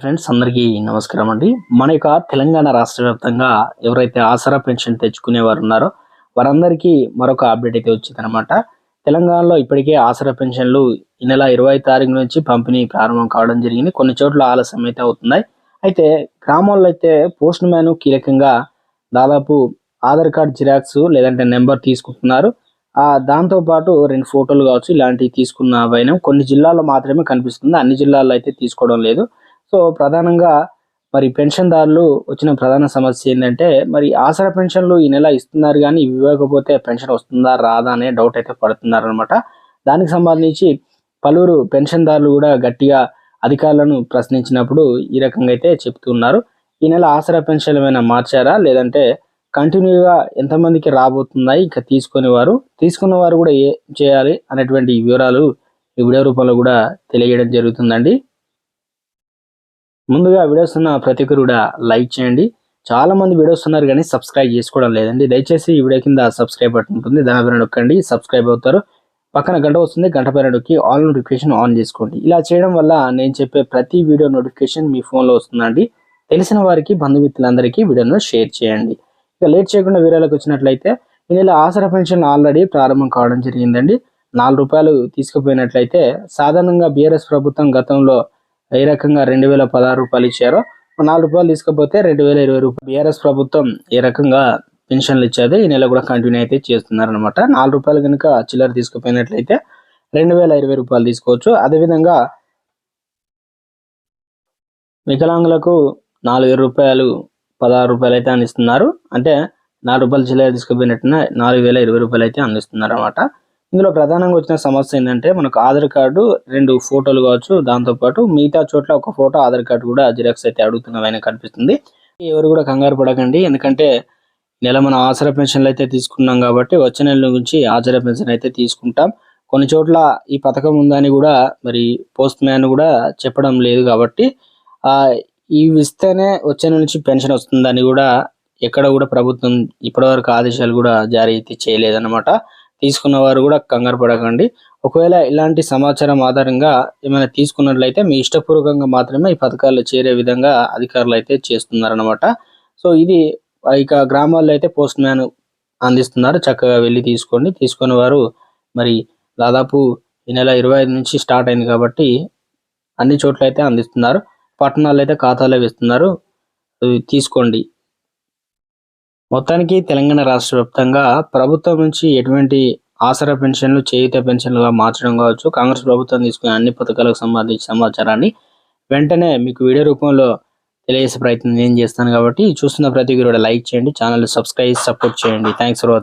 Friends అందరికీ నమస్కారం అండి. మన యొక్క తెలంగాణ రాష్ట్ర వ్యాప్తంగా ఎవరైతే ఆసరా పెన్షన్ తెచ్చుకునేవారు ఉన్నారో వారందరికీ మరొక అప్డేట్ అయితే వచ్చిందనమాట తెలంగాణలో ఇప్పటికే ఆసరా పెన్షన్లు ఈ నెల ఇరవై తారీఖు నుంచి పంపిణీ ప్రారంభం కావడం జరిగింది. కొన్ని చోట్ల ఆలస్యం అయితే అవుతున్నాయి. అయితే గ్రామాల్లో అయితే పోస్ట్ మ్యాన్ కీలకంగా దాదాపు ఆధార్ కార్డ్ జిరాక్స్ లేదంటే నెంబర్ తీసుకుంటున్నారు. ఆ దాంతో పాటు రెండు ఫోటోలు కావచ్చు ఇలాంటివి తీసుకున్న వైనం కొన్ని జిల్లాల్లో మాత్రమే కనిపిస్తుంది. అన్ని జిల్లాల్లో అయితే తీసుకోవడం లేదు. సో ప్రధానంగా మరి పెన్షన్దారులు వచ్చిన ప్రధాన సమస్య ఏంటంటే మరి ఆసరా పెన్షన్లు ఈ నెల ఇస్తున్నారు కానీ ఇవ్వకపోతే పెన్షన్ వస్తుందా రాదా అనే డౌట్ అయితే పడుతున్నారు అనమాట దానికి సంబంధించి పలువురు పెన్షన్దారులు కూడా గట్టిగా అధికారులను ప్రశ్నించినప్పుడు ఈ రకంగా అయితే చెప్తున్నారు. ఈ నెల ఆసరా పెన్షన్ ఏమైనా మార్చారా? లేదంటే కంటిన్యూగా ఎంతమందికి రాబోతున్నాయి? ఇంకా తీసుకునేవారు తీసుకున్న వారు కూడా ఏ చేయాలి? అనేటువంటి వివరాలు ఈ వీడియో రూపంలో కూడా తెలియజేయడం జరుగుతుందండి. ముందుగా వీడియోస్ ఉన్న ప్రతి ఒక్కరు కూడా లైక్ చేయండి. చాలా మంది వీడియోస్ ఉన్నారు కానీ సబ్స్క్రైబ్ చేసుకోవడం లేదండి. దయచేసి ఈ వీడియో కింద సబ్స్క్రైబ్ బటన్ ఉంటుంది. దాని పైన నొక్కండి. సబ్స్క్రైబ్ అవుతారు. పక్కన గంట వస్తుంది. గంట పైన నొక్కి ఆల్ నోటిఫికేషన్ ఆన్ చేసుకోండి. ఇలా చేయడం వల్ల నేను చెప్పే ప్రతి వీడియో నోటిఫికేషన్ మీ ఫోన్లో వస్తుందండి. తెలిసిన వారికి బంధుమిత్రులందరికీ వీడియోను షేర్ చేయండి. ఇక లేట్ చేయకుండా వీడియోలకు వచ్చినట్లయితే ఈ నెల ఆసరా పెన్షన్ ఆల్రెడీ ప్రారంభం కావడం జరిగిందండి. నాలుగు రూపాయలు తీసుకుపోయినట్లయితే సాధారణంగా బీఆర్ఎస్ ప్రభుత్వం గతంలో ఏ రకంగా రెండు వేల పదహారు రూపాయలు ఇచ్చారో నాలుగు రూపాయలు తీసుకపోతే రెండు వేల ఇరవై రూపాయలు. బీఆర్ఎస్ ప్రభుత్వం ఏ రకంగా పెన్షన్లు ఇచ్చేది ఈ నెల కూడా కంటిన్యూ అయితే చేస్తున్నారనమాట నాలుగు రూపాయలు కనుక చిల్లర తీసుకుపోయినట్లయితే రెండు వేల ఇరవై రూపాయలు తీసుకోవచ్చు. అదేవిధంగా వికలాంగులకు నాలుగు రూపాయలు పదహారు రూపాయలు అయితే అందిస్తున్నారు. అంటే నాలుగు రూపాయలు చిల్లర తీసుకుపోయినట్టున నాలుగు వేల ఇరవై రూపాయలు అయితే అందిస్తున్నారు అనమాట ఇందులో ప్రధానంగా వచ్చిన సమస్య ఏంటంటే మనకు ఆధార్ కార్డు రెండు ఫోటోలు కావచ్చు దాంతోపాటు మిగతా చోట్ల ఒక ఫోటో ఆధార్ కార్డు కూడా జిరాక్స్ అయితే అడుగుతున్నవైనా కనిపిస్తుంది. ఎవరు కూడా కంగారు పడకండి. ఎందుకంటే నెల మనం ఆసరా పెన్షన్లు అయితే తీసుకున్నాం కాబట్టి వచ్చే నెల నుంచి ఆసరా పెన్షన్ అయితే తీసుకుంటాం. కొన్ని చోట్ల ఈ పథకం ఉందని కూడా మరి పోస్ట్ మ్యాన్ కూడా చెప్పడం లేదు కాబట్టి ఇవి ఇస్తేనే వచ్చే నెల నుంచి పెన్షన్ వస్తుందని కూడా ఎక్కడ కూడా ప్రభుత్వం ఇప్పటివరకు ఆదేశాలు కూడా జారీ అయితే చేయలేదన్నమాట. తీసుకున్న వారు కూడా కంగారు పడకండి. ఒకవేళ ఇలాంటి సమాచారం ఆధారంగా ఏమైనా తీసుకున్నట్లయితే మీ ఇష్టపూర్వకంగా మాత్రమే ఈ పథకాల్లో చేరే విధంగా అధికారులు అయితే చేస్తున్నారనమాట సో ఇది ఇక గ్రామాల్లో అయితే పోస్ట్ మ్యాన్ అందిస్తున్నారు. చక్కగా వెళ్ళి తీసుకోండి. తీసుకున్న వారు మరి దాదాపు ఈ నెల ఇరవై ఐదు నుంచి స్టార్ట్ అయింది కాబట్టి అన్ని చోట్ల అయితే అందిస్తున్నారు. పట్టణాల్లో అయితే ఖాతాలో వేస్తున్నారు. తీసుకోండి. మొత్తానికి తెలంగాణ రాష్ట్ర వ్యాప్తంగా ప్రభుత్వం నుంచి ఎటువంటి ఆసరా పెన్షన్లు చేయుత పెన్షన్లుగా మార్చడం కావచ్చు కాంగ్రెస్ ప్రభుత్వం తీసుకునే అన్ని పథకాలకు సంబంధించిన సమాచారాన్ని వెంటనే మీకు వీడియో రూపంలో తెలియజేసే ప్రయత్నం నేను చేస్తాను కాబట్టి చూస్తున్న ప్రతి కూడా లైక్ చేయండి ఛానల్ సబ్స్క్రైబ్ సపోర్ట్ చేయండి. Thanks for watching